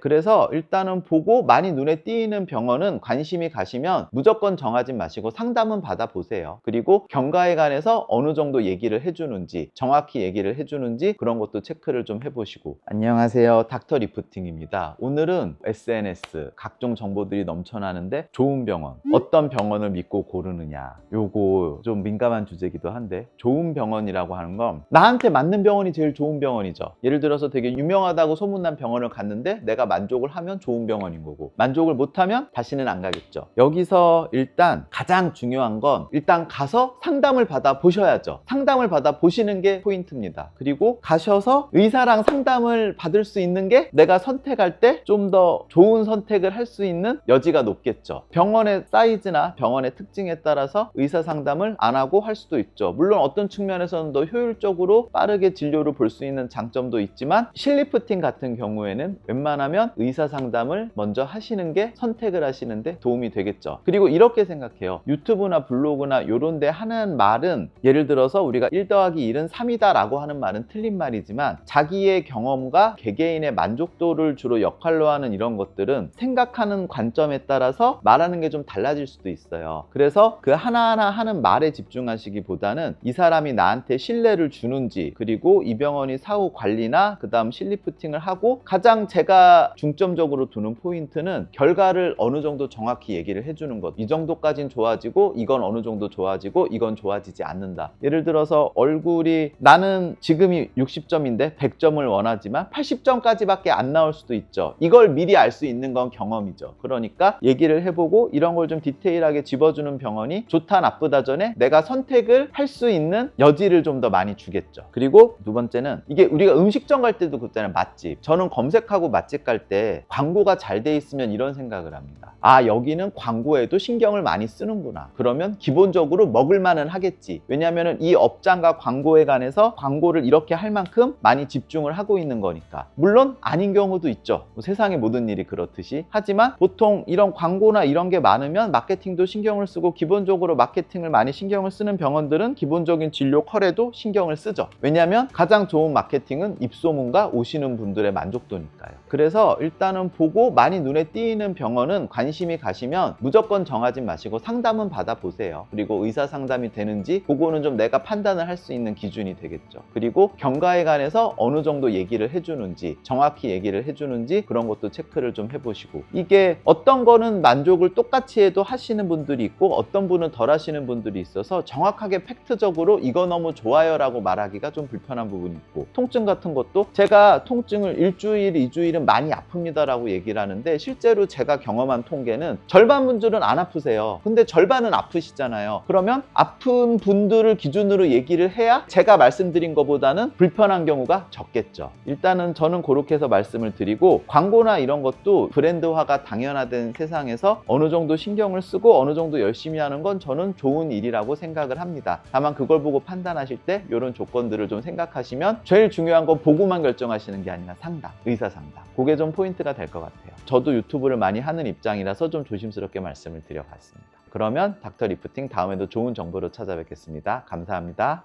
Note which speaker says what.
Speaker 1: 그래서 일단은 보고 많이 눈에 띄는 병원은 관심이 가시면 무조건 정하지 마시고 상담은 받아보세요. 그리고 경과에 관해서 어느 정도 얘기를 해주는지 정확히 얘기를 해주는지 그런 것도 체크를 좀 해보시고 안녕하세요 닥터 리프팅입니다. 오늘은 SNS 각종 정보들이 넘쳐나는데 좋은 병원 어떤 병원을 믿고 고르느냐 요거 좀 민감한 주제기도 한데 좋은 병원이라고 하는 건 나한테 맞는 병원이 제일 좋은 병원이죠. 예를 들어서 되게 유명하다고 소문난 병원을 갔는데 내가 만족을 하면 좋은 병원인 거고 만족을 못하면 다시는 안 가겠죠. 여기서 일단 가장 중요한 건 일단 가서 상담을 받아 보셔야죠. 상담을 받아 보시는 게 포인트입니다. 그리고 가셔서 의사랑 상담을 받을 수 있는 게 내가 선택할 때 좀 더 좋은 선택을 할 수 있는 여지가 높겠죠. 병원의 사이즈나 병원의 특징에 따라서 의사 상담을 안 하고 할 수도 있죠. 물론 어떤 측면에서는 더 효율적으로 빠르게 진료를 볼 수 있는 장점도 있지만 실리프팅 같은 경우에는 웬만하면 의사 상담을 먼저 하시는 게 선택을 하시는데 도움이 되겠죠. 그리고 이렇게 생각해요. 유튜브나 블로그나 요런 데 하는 말은 예를 들어서 우리가 1 더하기 1은 3이다 라고 하는 말은 틀린 말이지만 자기의 경험과 개개인의 만족도를 주로 역할로 하는 이런 것들은 생각하는 관점에 따라서 말하는 게 좀 달라질 수도 있어요. 그래서 그 하나하나 하는 말에 집중하시기보다는 이 사람이 나한테 신뢰를 주는지 그리고 이 병원이 사후 관리나 그 다음 실리프팅을 하고 가장 제가 중점적으로 두는 포인트는 결과를 어느 정도 정확히 얘기를 해주는 것. 이 정도까진 좋아지고 이건 어느 정도 좋아지고 이건 좋아지지 않는다. 예를 들어서 얼굴이 나는 지금이 60점인데 100점을 원하지만 80점까지밖에 안 나올 수도 있죠. 이걸 미리 알 수 있는 건 경험이죠. 그러니까 얘기를 해보고 이런 걸 좀 디테일하게 집어주는 병원이 좋다 나쁘다 전에 내가 선택을 할 수 있는 여지를 좀 더 많이 주겠죠. 그리고 두 번째는 이게 우리가 음식점 갈 때도 그렇잖아요. 맛집. 저는 검색하고 맛집 갈때 광고가 잘 돼 있으면 이런 생각을 합니다. 아, 여기는 광고에도 신경을 많이 쓰는구나. 그러면 기본적으로 먹을만은 하겠지. 왜냐하면 이 업장과 광고에 관해서 광고를 이렇게 할 만큼 많이 집중을 하고 있는 거니까. 물론 아닌 경우도 있죠. 뭐 세상의 모든 일이 그렇듯이. 하지만 보통 이런 광고나 이런 게 많으면 마케팅도 신경을 쓰고 기본적으로 마케팅을 많이 신경을 쓰는 병원들은 기본적인 진료 컬에도 신경을 쓰죠. 왜냐하면 가장 좋은 마케팅은 입소문과 오시는 분들의 만족도니까요. 그래서 일단은 보고 많이 눈에 띄는 병원은 관심이 가시면 무조건 정하지 마시고 상담은 받아보세요. 그리고 의사 상담이 되는지 그거는 좀 내가 판단을 할 수 있는 기준이 되겠죠. 그리고 경과에 관해서 어느 정도 얘기를 해주는지 정확히 얘기를 해주는지 그런 것도 체크를 좀 해보시고 이게 어떤 거는 만족을 똑같이 해도 하시는 분들이 있고 어떤 분은 덜 하시는 분들이 있어서 정확하게 팩트적으로 이거 너무 좋아요 라고 말하기가 좀 불편한 부분이 있고 통증 같은 것도 제가 통증을 일주일, 이주일은 많이 아픕니다라고 얘기를 하는데 실제로 제가 경험한 통계는 절반 분들은 안 아프세요. 근데 절반은 아프시잖아요. 그러면 아픈 분들을 기준으로 얘기를 해야 제가 말씀드린 것보다는 불편한 경우가 적겠죠. 일단은 저는 그렇게 해서 말씀을 드리고 광고나 이런 것도 브랜드화가 당연화된 세상에서 어느 정도 신경을 쓰고 어느 정도 열심히 하는 건 저는 좋은 일이라고 생각을 합니다. 다만 그걸 보고 판단하실 때 이런 조건들을 좀 생각하시면 제일 중요한 건 보고만 결정하시는 게 아니라 상담, 의사 상담. 그게 좀 포인트가 될 것 같아요. 저도 유튜브를 많이 하는 입장이라서 좀 조심스럽게 말씀을 드려봤습니다. 그러면 닥터 리프팅 다음에도 좋은 정보로 찾아뵙겠습니다. 감사합니다.